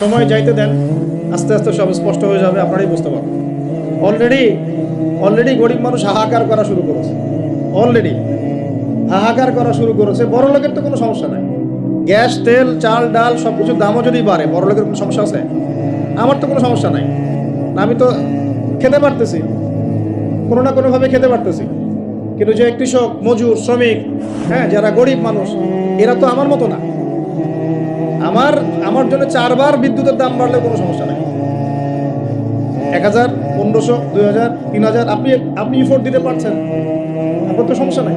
সময় যাইতে দেন, আস্তে আস্তে সব স্পষ্ট হয়ে যাবে, আপনারাই বুঝতে পারবেন। অলরেডি অলরেডি গরিব মানুষ হাহাকার করা শুরু করেছে। অলরেডি হাহাকার করা শুরু করেছে। বড় লোকের তো কোনো সমস্যা নাই। গ্যাস, তেল, চাল, ডাল সব কিছুর দামও যদি বাড়ে বড় লোকের কোনো সমস্যা আছে? আমার তো কোনো সমস্যা নাই। আমি তো খেতে পারতেছি। কোনো না কোনোভাবে খেতে পারতেছি। কিন্তু যে কৃষক, মজুর, শ্রমিক হ্যাঁ যারা গরিব মানুষ, এরা তো আমার মতো না। আমার আমার জন্য চারবার বিদ্যুতের দাম বাড়লে কোনো সমস্যা নাই। এক হাজার, পনেরোশো, দুই হাজার, তিন হাজার, আপনি আপনি ইফোর্ট দিতে পারছেন। আপনার তো সমস্যা নাই।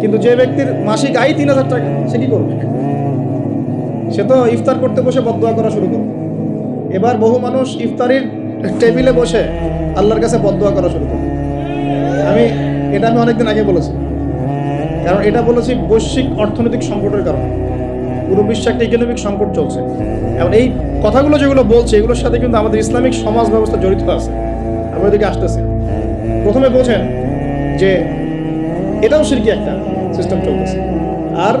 কিন্তু যে ব্যক্তির মাসিক আয় তিন হাজার টাকা, সে কি করবে? সে তো ইফতার করতে বসে বদয়া করা শুরু করবে এবার বহু মানুষ ইফতারির টেবিলে বসে আল্লাহর কাছে বদয়া করা শুরু করবে আমি, এটা আমি অনেকদিন আগে বলেছি। কারণ এটা বলেছি বৈশ্বিক অর্থনৈতিক সংকটের কারণে। পুরো বিশ্বে একটা ইকোনমিক সংকট চলছে। এবং এই কথাগুলো যেগুলো বলছে এগুলোর সাথে কিন্তু আমাদের ইসলামিক সমাজ ব্যবস্থা জড়িত আছে। আমরা ওদিকে আসতেছি। প্রথমে বোঝেন যে এটাও সিরকি একটা সিস্টেম চলতেছে। আর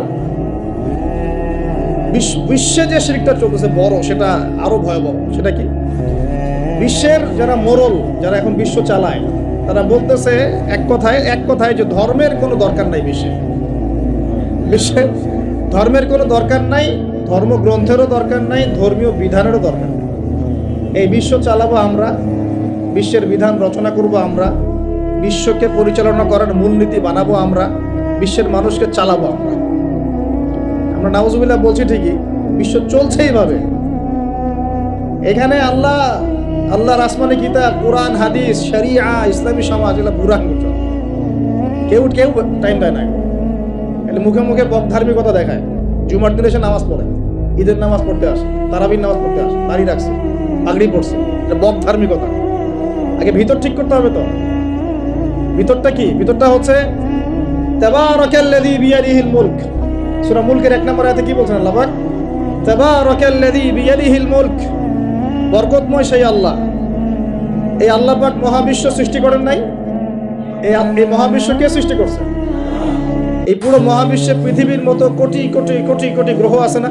বিশ্ব- যে শিরকটা চলতেছে বড় সেটা আরও ভয়াবহ। সেটা কি? বিশ্বের যারা মোরল যারা এখন বিশ্ব চালায় তারা বলতেছে এক কথায় এক কথায় যে ধর্মের কোনো দরকার নাই বিশ্বে। বিশ্বে ধর্মের কোনো দরকার নাই, ধর্মগ্রন্থেরও দরকার নাই, ধর্মীয় বিধানেরও দরকার নেই। এই বিশ্ব চালাবো আমরা, বিশ্বের বিধান রচনা করব আমরা, বিশ্বকে পরিচালনা করার মূলনীতি বানাবো আমরা, বিশ্বের মানুষকে চালাবো আমরা। আমরা নাউজুবিল্লাহ বলছি ঠিকই, বিশ্ব চলছে এইভাবে। এখানে আল্লাহ, আল্লাহর আসমানি কিতাব কোরআন, হাদিস, শরিয়া, ইসলামী সমাজ, এগুলো বুড়া কেউ কেউ টাইম দেয় না। মুখে মুখে বক ধার্মিকতা দেখায়। জুমার দিনে সে নামাজ পড়ে, ঈদের নামাজ পড়তে আসে, তারাবির নামাজ পড়তে আসে, দাড়ি রাখছে, পাগড়ি পড়ছে এটা বক ধার্মিকতা। আগে ভিতর ঠিক করতে হবে তো। ভিতরটা কি? ভিতরটা হচ্ছে সেই আল্লাহ। এই আল্লাহ মহাবিশ্ব সৃষ্টি করেন নাই। এই মহাবিশ্ব কে সৃষ্টি করছে? এই পুরো মহাবিশ্বে পৃথিবীর মতো কোটি কোটি কোটি কোটি গ্রহ আছে না?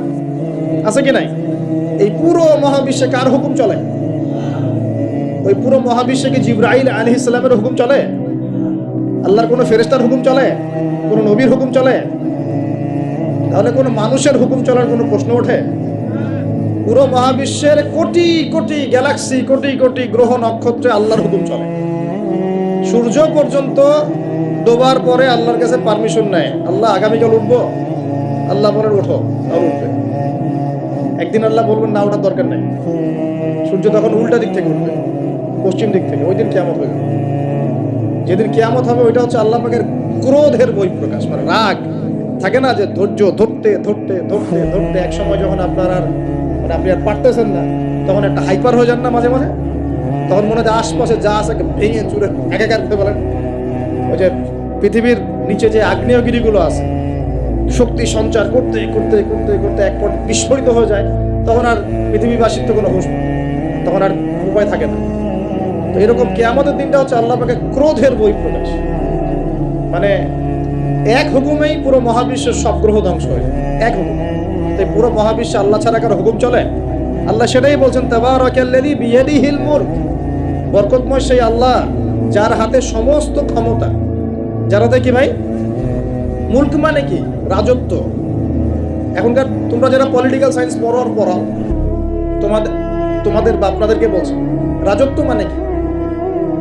আছে কি নাই? এই পুরো মহাবিশ্বে কার হুকুম চলে? ওই পুরো মহাবিশ্বে কি জিব্রাইল আলী ইসলামের হুকুম চলে? আল্লাহর কোনো ফেরেস্তার হুকুম চলে? কোনো নবীর হুকুম চলে? তাহলে কোনো মানুষের হুকুম চলার কোনো প্রশ্ন ওঠে? পুরো মহাবিশ্বের কোটি কোটি গ্যালাক্সি, কোটি কোটি গ্রহ নক্ষত্রে আল্লাহর হুকুম চলে। সূর্য পর্যন্ত ডোবার পরে আল্লাহর কাছে পারমিশন নেয়। আল্লাহ আগামীকাল উঠবো? আল্লাহ বলেন ওঠো আর উঠবে। একদিন আল্লাহ বলবেন, না, ওঠার দরকার নেই। সূর্য তখন উল্টা দিক থেকে উঠবে, পশ্চিম দিক থেকে। ওই দিন কেয়ামত হয়ে যেদিন কেয়ামত হবে, ওইটা হচ্ছে আল্লাহ পাকের ক্রোধের বই প্রকাশ মানে রাগ। থাকে না যে ধৈর্য ধরতে ধরতে ধরতে ধরতে এক সময় যখন আপনার আর মানে আপনি আর পারতেছেন না, তখন একটা হাইপার হয়ে যান না মাঝে মাঝে? তখন মনে হয় আশপাশে যা আছে ভেঙে চুরে একাকার করতে বলেন। ওই যে পৃথিবীর নিচে যে আগ্নেয়গিরিগুলো আছে, শক্তি সঞ্চার করতে করতে করতে করতে এক পর বিস্ফোরিত হয়ে যায়, তখন আর পৃথিবীবাসীর তো কোনো হুশ তখন আর উপায় থাকে না। তো এরকম কেয়ামতের দিনটা হচ্ছে আল্লাহ পাকে ক্রোধের বই প্রকাশ। মানে এক হুকুমেই পুরো মহাবিশ্বের সব গ্রহ ধ্বংস হয়ে। এক হুকুম। তাই পুরো মহাবিশ্বে আল্লাহ ছাড়া কারও হুকুম চলে? আল্লাহ সেটাই বলছেন, তাবারাকাল্লাযী বিয়াদিহিল মুলক। বরকতময় সেই আল্লাহ, যার হাতে সমস্ত ক্ষমতা যার কি ভাই, মুল্ক মানে কি? রাজত্ব। এখনকার তোমরা যারা পলিটিক্যাল সায়েন্স পড়ার পড়াও, তোমাদের তোমাদের বা আপনাদেরকে বলছে, রাজত্ব মানে কি?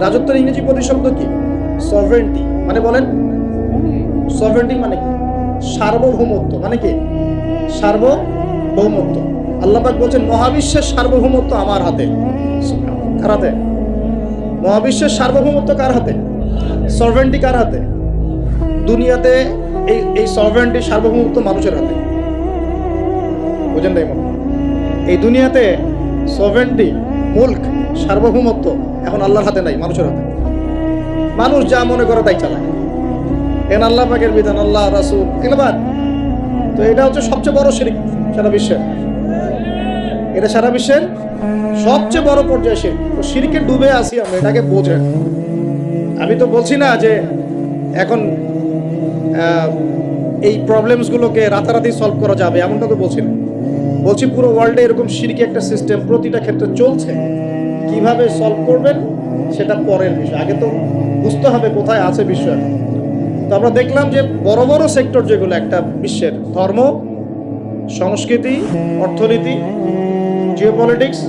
রাজত্বের ইংরেজি প্রতিশব্দ কি? সভরেন্টি মানে বলেন সভরেন্টি মানে কি? সার্বভৌমত্ব। মানে কি? সার্বভৌমত্ব। আল্লাপাক বলছেন, মহাবিশ্বের সার্বভৌমত্ব আমার হাতে। কার হাতে? মহাবিশ্বের সার্বভৌমত্ব কার হাতে? সভরেন্টি কার হাতে? দুনিয়াতে এই এই সভরেন্টি সার্বভৌমত্ব মানুষের হাতে। বুঝেন তাই এই দুনিয়াতে সভরেন্টি মুল্ক সার্বভৌমত্ব এখন আল্লাহর হাতে নাই, মানুষের হাতে। মানুষ যা মনে করে তাই চালায়। এন আল্লাহ পাকের বিধান, আল্লাহ, রাসুল এগুলো তো এটা হচ্ছে সবচেয়ে বড় শিরিক সারা বিশ্বের। এটা সারা বিশ্বের সবচেয়ে বড় পর্যায়ে শিরিক। তো শিরিকে ডুবে আসি আমরা, এটাকে বোঝেন। আমি তো বলছি না যে এখন এই প্রবলেমসগুলোকে রাতারাতি সলভ করা যাবে, এমনটা তো বলছি না। বলছি পুরো ওয়ার্ল্ডে এরকম সিরকি একটা সিস্টেম প্রতিটা ক্ষেত্রে চলছে। কীভাবে সলভ করবেন, সেটা পরের বিষয়। আগে তো বুঝতে হবে কোথায় আছে বিশ্ব তো আমরা দেখলাম যে বড় বড় সেক্টর যেগুলো, একটা বিশ্বের ধর্ম, সংস্কৃতি, অর্থনীতি জিওপলিটিক্স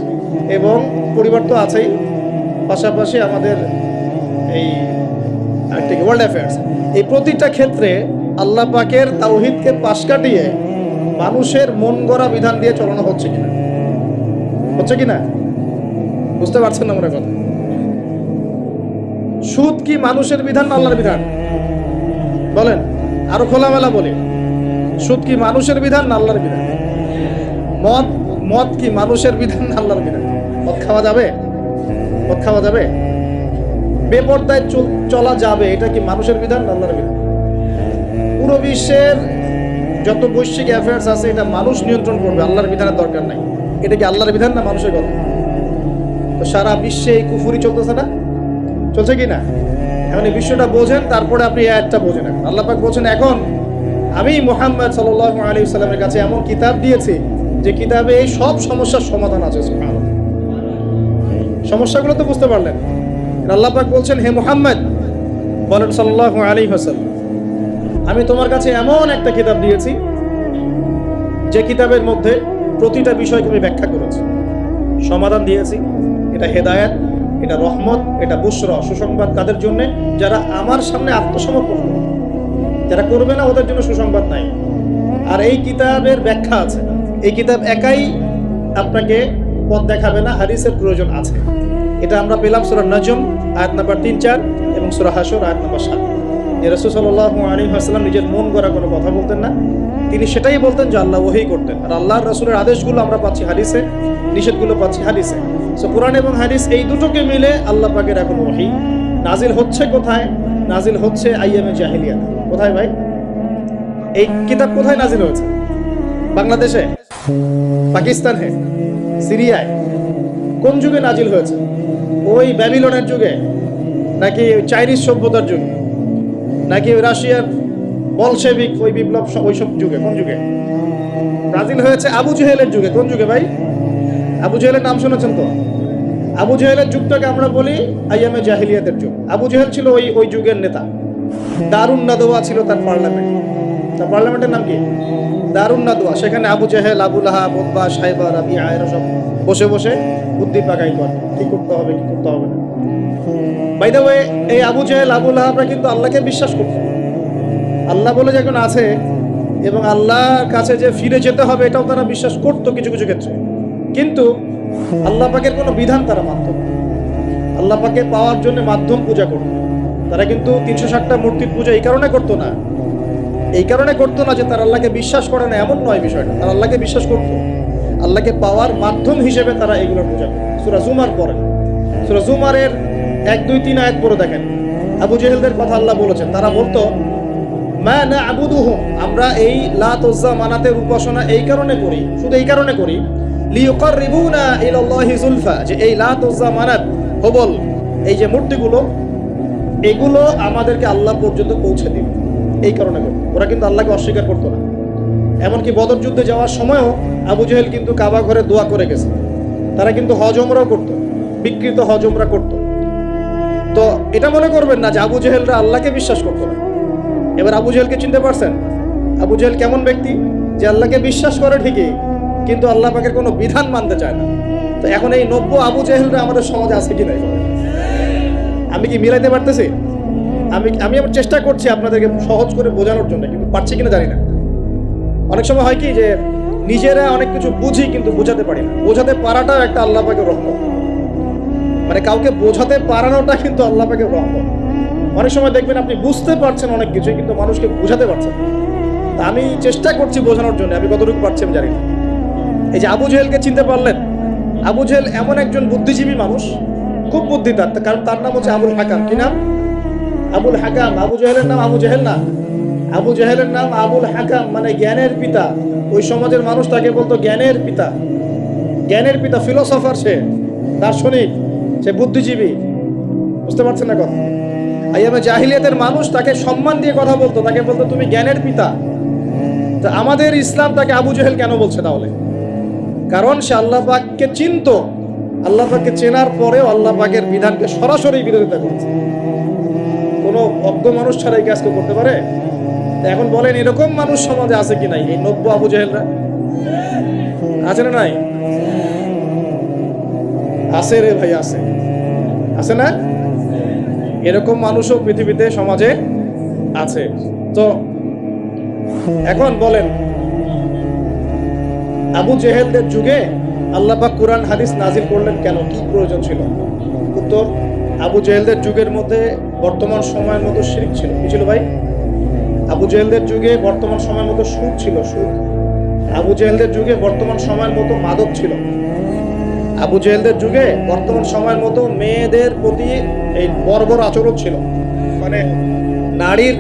এবং পরিবার তো আছেই। পাশাপাশি আমাদের এই ওয়ার্ল্ড অ্যাফেয়ার্স এই প্রতিটা ক্ষেত্রে আল্লাহ পাকের তাওহিদকে পাশ কাটিয়ে মানুষের মন গড়া বিধান দিয়ে চলানো হচ্ছে কিনা? হচ্ছে কিনা? বুঝতে পারছেন না আমার কথা? সুদ কি মানুষের বিধান না আল্লাহর বিধান? বলেন, আরও খোলামেলা বলি। সুদ কি মানুষের বিধান না আল্লাহর বিধান? মদ মদ কি মানুষের বিধান না আল্লাহর বিধান? মদ খাওয়া যাবে? মদ খাওয়া যাবে? বেপর্দায় চল- যাবে, এটা কি মানুষের বিধান আল্লাহর বিধান? পুরো বিশ্বের যত বৈশ্বিক অ্যাফেয়ার্স আছে, এটা মানুষ নিয়ন্ত্রণ করবে, আল্লাহর বিধানের দরকার নাই। এটা কি আল্লাহর বিধান না মানুষের কথা? তো সারা বিশ্বে এই কুফুরি চলতেছে না? চলছে কি না? এখন এই বিশ্বটা বোঝেন, তারপরে আপনি একটা বোঝেন আল্লাহ পাক বলছেন, এখন আমি মোহাম্মদ সাল্লাল্লাহু আলাইহি সাল্লামের কাছে এমন কিতাব দিয়েছি, যে কিতাবে এই সব সমস্যার সমাধান আছে। সমস্যাগুলো তো বুঝতে পারলেন। আল্লাহ পাক বলছেন, হে মোহাম্মদ, বলেন সাল্লাল্লাহু আলাইহি ওয়াসাল্লাম, আমি তোমার কাছে এমন একটা কিতাব দিয়েছি, যে কিতাবের মধ্যে প্রতিটা বিষয়কে আমি ব্যাখ্যা করেছি। সমাধান দিয়েছি, এটা হেদায়েত, এটা রহমত, এটা বুসরা, সুসংবাদ কাদের জন্য? যারা আমার সামনে আত্মসমর্পণ করবে যারা করবে না, ওদের জন্য সুসংবাদ নাই। আর এই কিতাবের ব্যাখ্যা আছে। এই কিতাব একাই আপনাকে পথ দেখাবে না হারিসের প্রয়োজন আছে। এটা আমরা পেলাম সুরা নজম। আয়াত নাম্বার তিন, চার এবং সুরা আয়াত নাম্বার সাত। যে রসুল সাল্লাহ আলী হাসলাম নিজের মন গড়া কোনো কথা বলতেন না। তিনি সেটাই বলতেন যে আল্লাহ ওহি করতেন। আর আল্লাহর রসুলের আদেশগুলো আমরা পাচ্ছি হাদিসে, নিষেধগুলো পাচ্ছি হাদিসে। সো কোরআন এবং হাদিস এই দুটোকে মিলে আল্লাহ পাকের এখন ওহি। নাজিল হচ্ছে কোথায়? নাজিল হচ্ছে আইএমএ জাহিলিয়া কোথায় ভাই? এই কিতাব কোথায় নাজিল হয়েছে? বাংলাদেশে? পাকিস্তানে? সিরিয়ায়? কোন যুগে নাজিল হয়েছে? ওই ব্যাবিলনের যুগে নাকি চাইনিজ সভ্যতার যুগে? নাকি ওই রাশিয়ার বলশেবিক ওই বিপ্লব ওইসব যুগে? কোন যুগে? ব্রাজিল হয়েছে আবু জেহেলের যুগে। কোন যুগে ভাই? আবু জেহেলের নাম শুনেছেন তো? আবু জেহেলের যুগটাকে আমরা বলি আইয়ামে জাহিলিয়াতের যুগ। আবু জেহেল ছিল ওই ওই যুগের নেতা। দারুণ নাদোয়া ছিল তার পার্লামেন্ট। তার পার্লামেন্টের নাম কি? দারুণ নাদোয়া। সেখানে আবু জেহেল, আবু লাহা বোব্বা সাহেবা রাবি আয়রা সব বসে বসে বুদ্ধি পাকাই করে। করতে হবে, কি করতে হবে না। বাই দ্য ওয়ে এই আবু জেহেল, আবু লাহাবরা কিন্তু আল্লাহকে বিশ্বাস করতো আল্লাহ বলে যখন আছে, এবং আল্লাহর কাছে যে ফিরে যেতে হবে, এটাও তারা বিশ্বাস করতো কিছু কিছু ক্ষেত্রে। কিন্তু আল্লাহ পাকের কোনো বিধান তারা মানত আল্লাহ পাকে পাওয়ার জন্য মাধ্যম পূজা করত। তারা কিন্তু তিনশো ষাটটা মূর্তির পূজা এই কারণে করতো না। এই কারণে করতো না যে তারা আল্লাহকে বিশ্বাস করে না, এমন নয় বিষয়টা। তারা আল্লাহকে বিশ্বাস করতো। আল্লাহকে পাওয়ার মাধ্যম হিসেবে তারা এগুলো করতো সুরা জুমার পরে। সুরা জুমারের এক, দুই, তিন আয়াত পরে দেখেন। আবু জেহেলদের কথা আল্লাহ বলেছেন। তারা বলতো, মা না আবুদুহুম আমরা এই লাত ওজ্জা মানাতের উপাসনা এই কারণে করি, শুধু এই কারণে করি। লিয়ুকাররিবুনা ইলাল্লাহি যুলফা যে এই লাত ওজ্জা মানাত, হবল, এই যে মূর্তিগুলো, এগুলো আমাদেরকে আল্লাহ পর্যন্ত পৌঁছে দিবে। এই কারণে ওরা কিন্তু আল্লাহকে অস্বীকার করতো না। এমনকি বদর যুদ্ধে যাওয়ার সময়ও আবু জেহেল কিন্তু কাবা ঘরে দোয়া করে গেছে। তারা কিন্তু হজমরাও করতো, বিকৃত হজমরা করতো। তো এটা মনে করবেন না যে আবু জেহেলরা আল্লাহকে বিশ্বাস করতো না। এবার আবু জেহেলকে চিনতে পারছেন? আবু জেহেল কেমন ব্যক্তি যে আল্লাহকে বিশ্বাস করে ঠিকই, কিন্তু আল্লাহ পাকের কোনো বিধান মানতে চায় না। তো এখন এই নব্য আবু জেহেলরা আমাদের সমাজে আছে কি নাই? আমি কি মিলাইতে পারতেছি? আমি আমি আমার চেষ্টা করছি আপনাদেরকে সহজ করে বোঝানোর জন্য, কিন্তু পারছি কিনা জানি না। অনেক সময় হয় কি যে নিজেরা অনেক কিছু বুঝি কিন্তু বোঝাতে পারি না। বোঝাতে পারাটাও একটা আল্লাহ পাকে রহমত। মানে কাউকে বোঝাতে পারানোটা কিন্তু আল্লাহ পাকে রহমত। অনেক সময় দেখবেন আপনি বুঝতে পারছেন অনেক কিছু কিন্তু মানুষকে বোঝাতে পারছেন তা আমি চেষ্টা করছি বোঝানোর জন্য, আমি কতটুকু পারছি আমি জানি না। এই যে আবু জেহেলকে চিনতে পারলেন? আবু জেহেল এমন একজন বুদ্ধিজীবী মানুষ, খুব বুদ্ধি তার কারণ তার নাম হচ্ছে আবুল হাকাম। কি নাম? আবুল হাকাম। আবু জেহেলের নাম আবু জেহেল না? আবু জেহেলের নাম আবুল হাকাম মানে জ্ঞানের পিতা। ওই সমাজের মানুষ তাকে বলতো জ্ঞানের পিতা। জ্ঞানের পিতা ফিলোসফার সে, দার্শনিক, সে বুদ্ধিজীবী। বুঝতে পারছেন না কথা? আইয়ামে জাহিলিয়াতের মানুষ তাকে সম্মান দিয়ে কথা বলতো, তাকে বলতো, তুমি জ্ঞানের পিতা। তা আমাদের ইসলাম তাকে আবু জেহেল কেন বলছে তাহলে? কারণ সে আল্লাহ পাককে চিনত। আল্লাহ পাককে চেনার পরেও আল্লাহ পাকের বিধানকে সরাসরি বিরোধিতা করেছে। কোনো অজ্ঞ মানুষ ছাড়া এই কাজকে করতে পারে? এখন বলেন, এরকম মানুষ সমাজে আছে কি নাই? এই নব্য আবু জাহেলরা? আছে না নাই? আছে রে ভাই, আছে। আছে না? এরকম মানুষও পৃথিবীতে, সমাজে আছে। তো এখন বলেন, আবু জেহেলদের যুগে আল্লাহ পাক কোরআন, হাদিস নাজিল করলেন কেন? কি প্রয়োজন ছিল? উত্তর, আবু জেহেলদের যুগের মধ্যে বর্তমান সময়ের মতো শিরিক ছিল। কি ছিল ভাই? আবু জেহেলদের যুগে বর্তমান সময়ের মতো সুদ ছিল, সুদ। আবু জেহেলদের যুগে বর্তমান সময়ের মতো মাদক ছিল। আবু জেহেলদের যুগে বর্তমান সময়ের মতো মেয়েদের প্রতি এই বর্বর আচরণ ছিল। মানে নারীর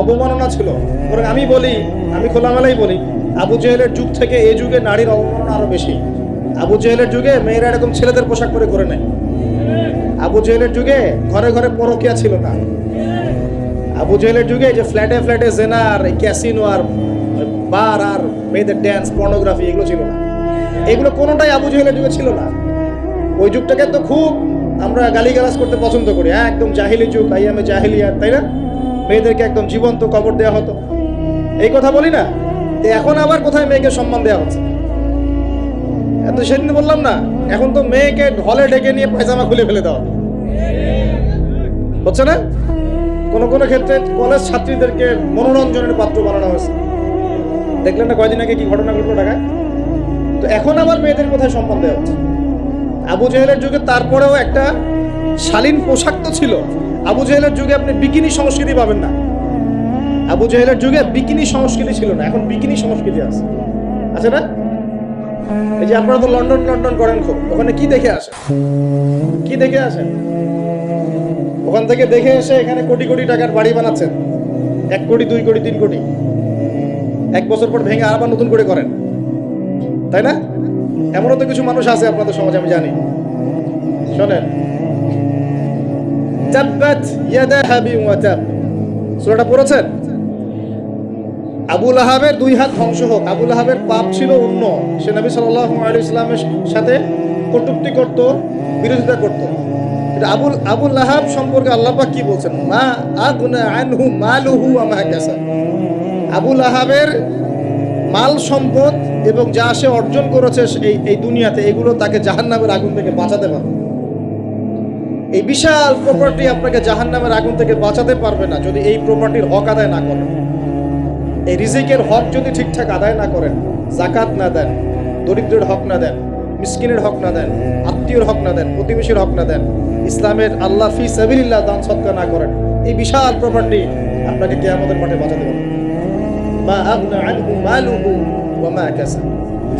অবমাননা ছিল। আমি বলি, আমি খোলামেলাই বলি, আবু জেহেলের যুগ থেকে এই যুগে নারীর অবমাননা আরও বেশি। আবু জেহেলের যুগে মেয়েরা এরকম ছেলেদের পোশাক পরে করে নেয় আবু জেহেলের যুগে ঘরে ঘরে পরকিয়া ছিল না। আবু জেহেলের যুগে যে ফ্ল্যাটে ফ্ল্যাটে জেনা আর ক্যাসিনো আর বার আর মেয়েদের ড্যান্স পর্নোগ্রাফি এগুলো ছিল না। এগুলো কোনোটাই আবু জেহেলের যুগে ছিল না। ওই যুগটাকে তো খুব আমরা গালিগালাজ করতে পছন্দ করি। হ্যাঁ একদম জাহিলি যুগ, আই আমি জাহিলিয়াত তাই না? মেয়েদেরকে একদম জীবন্ত কবর দেওয়া হতো। এই কথা বলি না এখন আবার কোথায় মেয়েকে সম্মান দেওয়া হচ্ছে? এত সেদিন বললাম না, এখন তো মেয়েকে হলে ডেকে নিয়ে পায়জামা খুলে ফেলে দেওয়া হচ্ছে না? কোনো কোনো ক্ষেত্রে কলেজ ছাত্রীদেরকে মনোরঞ্জনের পাত্র বানানো হয়েছে। দেখলেন না কয়দিন আগে কি ঘটনা ঘটলো ঢাকায়? তো এখন আবার মেয়েদের কোথায় সম্মান দেওয়া হচ্ছে। আবু জেহেলের যুগে তারপরেও একটা শালীন পোশাক তো ছিল। আবু জেহেলের যুগে আপনি বিকিনি সংস্কৃতি পাবেন না। আবু জেহেলের যুগে বিকিনি সংস্কৃতি ছিল না। এখন বিকিনি সংস্কৃতি আছে। আছে না? এই যে আপনারা তো লন্ডন লন্ডন করেন খুব। ওখানে কি দেখে আসেন? কি দেখে আসেন? ওখান থেকে দেখে এসে এখানে কোটি কোটি টাকার বাড়ি বানাচ্ছেন। এক কোটি, দুই কোটি, তিন কোটি। এক বছর পর ভেঙে আবার নতুন করে করেন। তাই না? এমনও তো কিছু মানুষ আছে আপনাদের সমাজে, আমি জানি। শোনেন। সূরাটা পড়েছেন? আবুল আহাবের দুই হাত ধ্বংস হোক। আবুল আহাবের পাপ ছিল অন্য। সে নবী আলাইহি ইসলামের সাথে কটুক্তি করত, বিরোধিতা করত। আবুল আবুল আহাব সম্পর্কে আল্লাহ কি বলছেন? মা আগনা আনহু মালুহু মা আবুল আহাবের মাল সম্পদ এবং যা সে অর্জন করেছে এই এই দুনিয়াতে, এগুলো তাকে জাহান্নামের আগুন থেকে বাঁচাতে পারবে। এই বিশাল প্রপার্টি আপনাকে জাহান্নামের আগুন থেকে বাঁচাতে পারবে না যদি এই প্রপার্টির হক আদায় না করেন। এই রিজিকের হক যদি ঠিকঠাক আদায় না করেন জাকাত না দেন, দরিদ্রের হক না দেন, মিসকিনের হক না দেন, আত্মীয়র হক না দেন, প্রতিবেশীর হক না দেন ইসলামের আল্লাহ ফি সাবিল্লাহ দান সৎকা না করেন, এই বিশাল প্রপার্টি আপনাকে কে আমাদের মাঠে বাঁচাতে পারবে। মা আগনা আনহু মালুহু ওয়া মা কাসাব।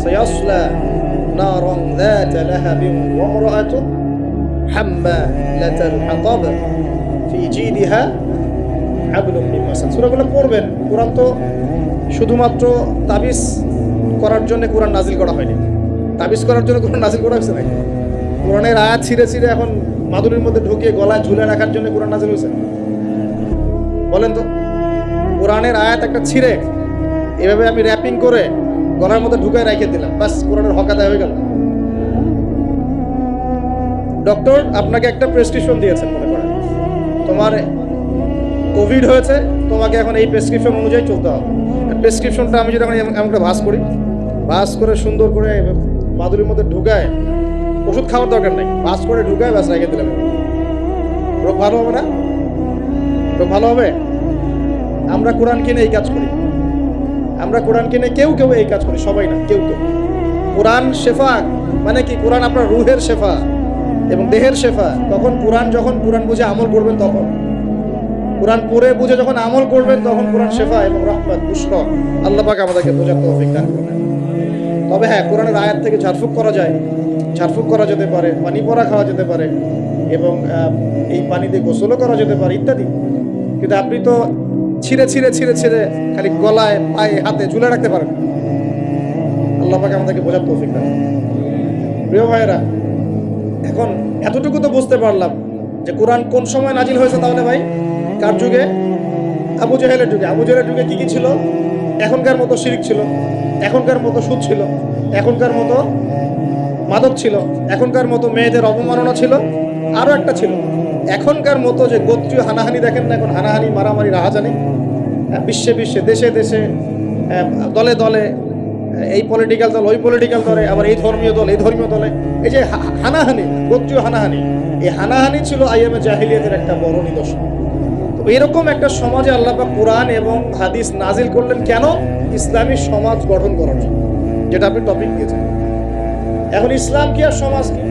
সায়াসলা নারান যাত লাহাবিন ওয়া ইমরাআতু হাম্মালাতাল হাতাব ফি জিদিহা হাবলুম মিন মাসাদ সূরাগুলো পড়বেন, কোরআন তো শুধুমাত্র তাবিজ করার জন্য কোরআন নাজিল করা হয়নি। তাবিজ করার জন্য কোরআন নাজিল করা হয়েছে নাকি? কোরআনের আয়াত ছিঁড়ে ছিঁড়ে এখন মাদুরির মধ্যে ঢুকিয়ে গলায় ঝুলে রাখার জন্য কোরআন নাজিল হয়েছে। বলেন তো, কোরআনের আয়াত একটা ছিঁড়ে, এভাবে আমি র্যাপিং করে গলার মধ্যে ঢুকায় রেখে দিলাম। বাস, কোরআনের হক আদায় হয়ে গেল। ডক্টর, আপনাকে একটা প্রেসক্রিপশন দিয়েছেন মনে করেন। তোমার কোভিড হয়েছে, তোমাকে এখন এই প্রেসক্রিপশন অনুযায়ী চলতে হবে। প্রেসক্রিপশনটা আমি যদি এখন এমন করে ভাস করি, ভাস করে সুন্দর করে মাদুরির মধ্যে ঢুকায় ওষুধ খাওয়ার দরকার নেই। ভাস করে ঢুকায়, বাস রেখে দিলাম। রোগ ভালো হবে না? রোগ ভালো হবে? আমরা কোরআন কিনে এই কাজ করি। আমরা কোরআন কিনে কেউ কেউ এই কাজ করি, সবাই না, কেউ কেউ। কোরআন শেফা মানে কি, কোরআন আপনার রুহের শেফা এবং দেহের শেফা। তখন কোরআন যখন কোরআন বুঝে আমল করবেন তখন। কোরআন পড়ে বুঝে যখন আমল করবেন তখন কোরআন শেফা এবং রহমত পুষ্প আল্লাহ পাক আমাদেরকে বোঝার তৌফিক দান করবেন তবে হ্যাঁ কোরআনের আয়াত থেকে ঝাড়ফুঁক করা যায়। ঝাড়ফুঁক করা যেতে পারে, পানি পরা খাওয়া যেতে পারে এবং এই পানি দিয়ে গোসলও করা যেতে পারে ইত্যাদি। কিন্তু আপনি তো ছিঁড়ে ছিঁড়ে ছিঁড়ে ছিঁড়ে খালি গলায়, পায়ে, হাতে ঝুলে রাখতে পারেন। না। আল্লাহ পাকে আমাদেরকে বোঝার তৌফিক দান। প্রিয় ভাইয়েরা, এখন এতটুকু তো বুঝতে পারলাম যে কোরআন কোন সময় নাজিল হয়েছে তাহলে ভাই? কার যুগে? আবু জাহেলের যুগে। আবু জাহেলের যুগে কি কি ছিল? এখনকার মতো শিরিক ছিল, এখনকার মতো সুদ ছিল, এখনকার মতো মাদক ছিল। এখনকার মতো মেয়েদের অবমাননা ছিল, আরও একটা ছিল। এখনকার মতো যে গোত্রীয় হানাহানি দেখেন না এখন, হানাহানি, মারামারি, রাহাজানি বিশ্বে বিশ্বে, দেশে দেশে দলে দলে, এই পলিটিক্যাল দল, ওই পলিটিক্যাল দলে, আবার এই ধর্মীয় দল, এই ধর্মীয় দলে। এই যে হানাহানি, গোত্রীয় হানাহানি, এই হানাহানি ছিল আইএমএ জাহিলিয়াতের একটা বড় নিদর্শন। তো এরকম একটা সমাজে আল্লাহ পাক কোরআন এবং হাদিস নাজিল করলেন কেন? ইসলামী সমাজ গঠন করার জন্য। যেটা আপনি টপিক দিয়েছেন। এখন ইসলাম কি আর সমাজ কি?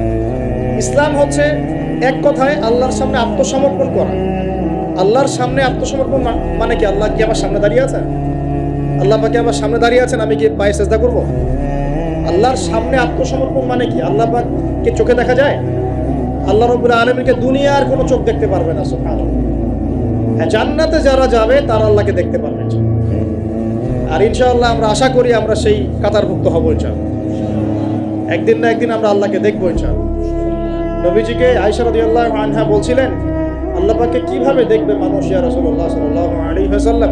ইসলাম হচ্ছে এক কথায় আল্লাহর সামনে আত্মসমর্পণ করা। আল্লাহর সামনে আত্মসমর্পণ মানে কি, আল্লাহ কি আমার সামনে দাঁড়িয়ে আছেন? আল্লাহ পাকে আমার সামনে দাঁড়িয়ে আছেন? আমি কি পায়ে চেষ্টা করব? আল্লাহর সামনে আত্মসমর্পণ মানে কি? আল্লাহ পাককে চোখে দেখা যায়? আল্লাহ রবুল্লা আলমীকে দুনিয়ার কোনো চোখ দেখতে পারবে না, সুবহানাল্লাহ। হ্যাঁ জান্নাতে যারা যাবে, তারা আল্লাহকে দেখতে পারবে। আর ইনশাআল্লাহ আমরা আশা করি আমরা সেই কাতারভুক্ত হব ইনশাআল্লাহ। একদিন না একদিন আমরা আল্লাহকে দেখব, ইনশাআল্লাহ। নবীজিকে আয়সা রাদিয়াল্লাহু আনহা বলছিলেন, আল্লাহ পাককে কীভাবে দেখবে মানুষ, ইয়া রাসূলুল্লাহ সাল্লাল্লাহু আলাইহি ওয়াসাল্লাম?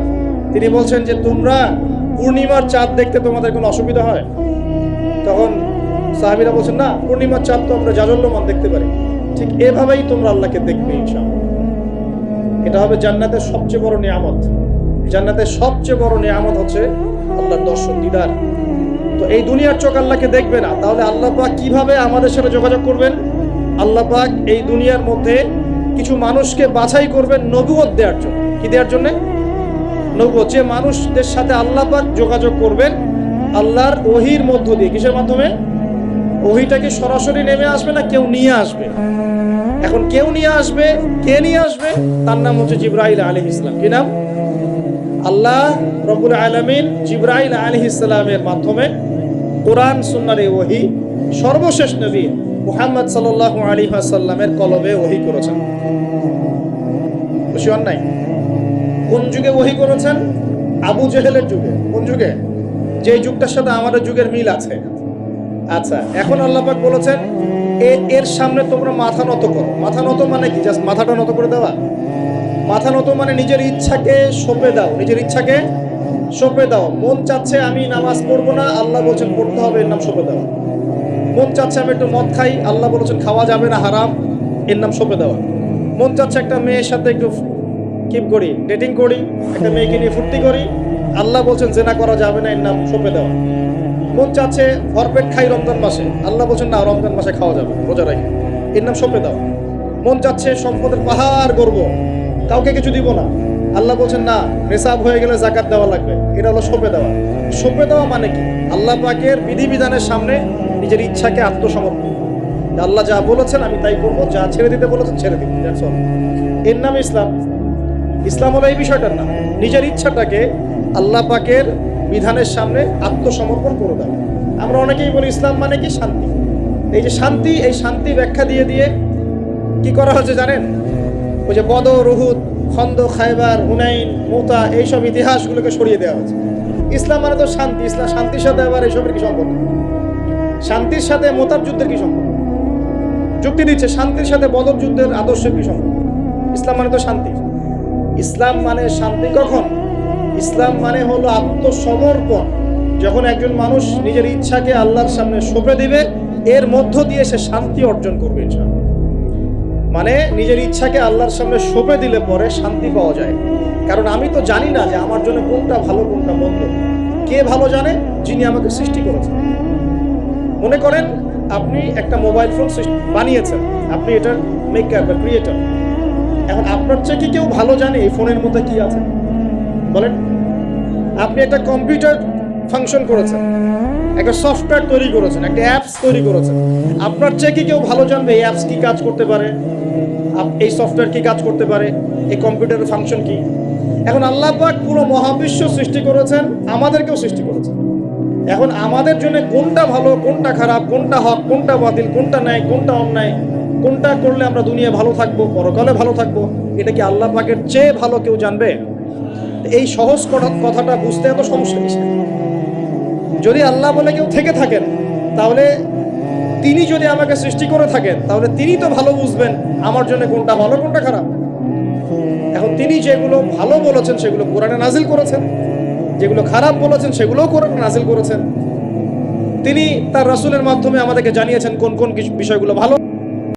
তিনি বলছেন যে, তোমরা পূর্ণিমার চাঁদ দেখতে তোমাদের কোনো অসুবিধা হয়? তখন সাহাবীরা বলছেন, না, পূর্ণিমার চাঁদ তো আমরা জাজল্যমান দেখতে পারি। ঠিক এভাবেই তোমরা আল্লাহকে দেখবে, ইনশাআল্লাহ। এটা হবে জান্নাতের সবচেয়ে বড় নিয়ামত। জান্নাতের সবচেয়ে বড় নিয়ামত হচ্ছে আল্লাহর দর্শন, দিদার। তো এই দুনিয়ার চোখ আল্লাহকে দেখবে না। তাহলে আল্লাহ পাক কীভাবে আমাদের সাথে যোগাযোগ করবেন? আল্লাহ পাক এই দুনিয়ার মধ্যে কিছু মানুষকে বাছাই করবেন নবুয়ত দেওয়ার জন্য। কি দেওয়ার জন্য? নবুয়ত যে মানুষদের সাথে আল্লাহ পাক যোগাযোগ করবেন, আল্লাহর ওহির মধ্য দিয়ে। কিসের মাধ্যমে? ওহিটাকে সরাসরি নেমে আসবে না, কেউ নিয়ে আসবে? এখন কেউ নিয়ে আসবে, কে নিয়ে আসবে? তার নাম হচ্ছে জিব্রাইল আলী ইসলাম কি নাম? আল্লাহ রবুল আলমিন জিব্রাইল আলী ইসলামের মাধ্যমে কোরআন সুন্নার ওহি সর্বশেষ নবী মুহাম্মদ সাল্লাহ আলী আসাল্লামের কলবে ওহি করেছেন। খুশি কোন যুগে ওহি করেছেন? আবু জেহেলের যুগে। কোন যুগে? যে যুগটার সাথে আমাদের যুগের মিল আছে। আচ্ছা এখন আল্লাপাক বলেছেন এর সামনে তোমরা মাথা নত করো। মাথা নত মানে কি? জাস্ট মাথাটা নত করে দেওয়া? মাথা নত মানে নিজের ইচ্ছাকে সঁপে দাও। নিজের ইচ্ছাকে সঁপে দাও মন চাচ্ছে আমি নামাজ পড়ব না, আল্লাহ বলছেন পড়তে হবে, এর নাম সঁপে দেওয়া মন চাচ্ছে আমি একটু মদ খাই, আল্লাহ বলেছেন খাওয়া যাবে না, হারাম, এর নাম সঁপে দেওয়া মন চাচ্ছে একটা মেয়ের সাথে একটু কিপ করি ডেটিং করি, একটা মেয়েকে নিয়ে ফুর্তি করি, আল্লাহ বলছেন জেনা করা যাবে না, এর নাম সঁপে দেওয়া মন চাচ্ছে ভরপেট খাই রমজান মাসে, আল্লাহ বলছেন না, রমজান মাসে খাওয়া যাবে, রোজা রাখি, এর নাম সঁপে দাও মন চাচ্ছে সম্পদের পাহাড় করব কাউকে কিছু দিব না আল্লাহ বলছেন, না রেসাব হয়ে গেলে জাকাত দেওয়া লাগবে। এটা হলো সঁপে দেওয়া। সঁপে দেওয়া মানে কি? আল্লাহ পাকের বিধিবিধানের সামনে নিজের ইচ্ছাকে আত্মসমর্পণ। আল্লাহ যা বলেছেন, আমি তাই করব। যা ছেড়ে দিতে বলেছেন, ছেড়ে দিব এর নাম ইসলাম। ইসলাম হলো এই বিষয়টার নাম। নিজের ইচ্ছাটাকে আল্লাহ পাকের বিধানের সামনে আত্মসমর্পণ করে দেওয়া আমরা অনেকেই বলি, ইসলাম মানে কি? শান্তি। এই যে শান্তি, এই শান্তি ব্যাখ্যা দিয়ে দিয়ে কি করা হচ্ছে জানেন? ওই যে বদ, রুহুদ খন্দ খাইবার হুনাইন, মুতা, এইসব ইতিহাসগুলোকে সরিয়ে দেওয়া হয়েছে। ইসলাম মানে তো শান্তি। ইসলাম শান্তির সাথে আবার এইসবের কি সম্পর্ক? শান্তির সাথে মোতার যুদ্ধের কি সম্পর্ক? যুক্তি দিচ্ছে, শান্তির সাথে বদর যুদ্ধের আদর্শের কি সম্পর্ক? ইসলাম মানে তো শান্তি। ইসলাম মানে শান্তি কখন? ইসলাম মানে হলো আত্মসমর্পণ। যখন একজন মানুষ নিজের ইচ্ছাকে আল্লাহর সামনে সঁপে দিবে, এর মধ্য দিয়ে সে শান্তি অর্জন করবে, ইনশাআল্লাহ। মানে নিজের ইচ্ছাকে আল্লাহর সামনে সঁপে দিলে পরে শান্তি পাওয়া যায়। কারণ আমি তো জানি না যে আমার জন্য কোনটা ভালো, কোনটা মন্দ। কে ভালো জানে? যিনি আমাকে সৃষ্টি করেছেন। মনে করেন, আপনি একটা মোবাইল ফোন বানিয়েছেন। আপনি এটার মেকার বা ক্রিয়েটার এখন আপনার চেয়ে কি কেউ ভালো জানে এই ফোনের মধ্যে কি আছে? বলেন, আপনি একটা কম্পিউটার ফাংশন করেছেন, একটা সফটওয়্যার তৈরি করেছেন, একটা অ্যাপস তৈরি করেছেন। আপনার চেয়ে কি কেউ ভালো জানবে এই অ্যাপস কি কাজ করতে পারে? এই সফটওয়্যার কি কাজ করতে পারে? এই কম্পিউটারের ফাংশন কি? এখন আল্লাহ পাক পুরো মহাবিশ্ব সৃষ্টি করেছেন, আমাদেরকেও সৃষ্টি করেছেন। এখন আমাদের জন্য কোনটা ভালো, কোনটা খারাপ, কোনটা হক, কোনটা বাতিল, কোনটা ন্যায়, কোনটা অন্যায়, কোনটা করলে আমরা দুনিয়া ভালো থাকব, পরকালে ভালো থাকব, এটা কি আল্লাহ পাকের চেয়ে ভালো কেউ জানবে? এই সহজ কথা- কথাটা বুঝতে এত সমস্যা যদি আল্লাহ বলে কেউ থেকে থাকেন, তাহলে তিনি যদি আমাকে সৃষ্টি করে থাকেন, তাহলে তিনি তো ভালো বুঝবেন আমার জন্য কোনটা ভালো, কোনটা খারাপ। এখন তিনি যেগুলো ভালো বলেছেন, সেগুলো কোরআনে নাজিল করেছেন। যেগুলো খারাপ বলেছেন, সেগুলোও কোরআনে নাজিল করেছেন। তিনি তার রাসুলের মাধ্যমে আমাদেরকে জানিয়েছেন কোন কোন বিষয়গুলো ভালো।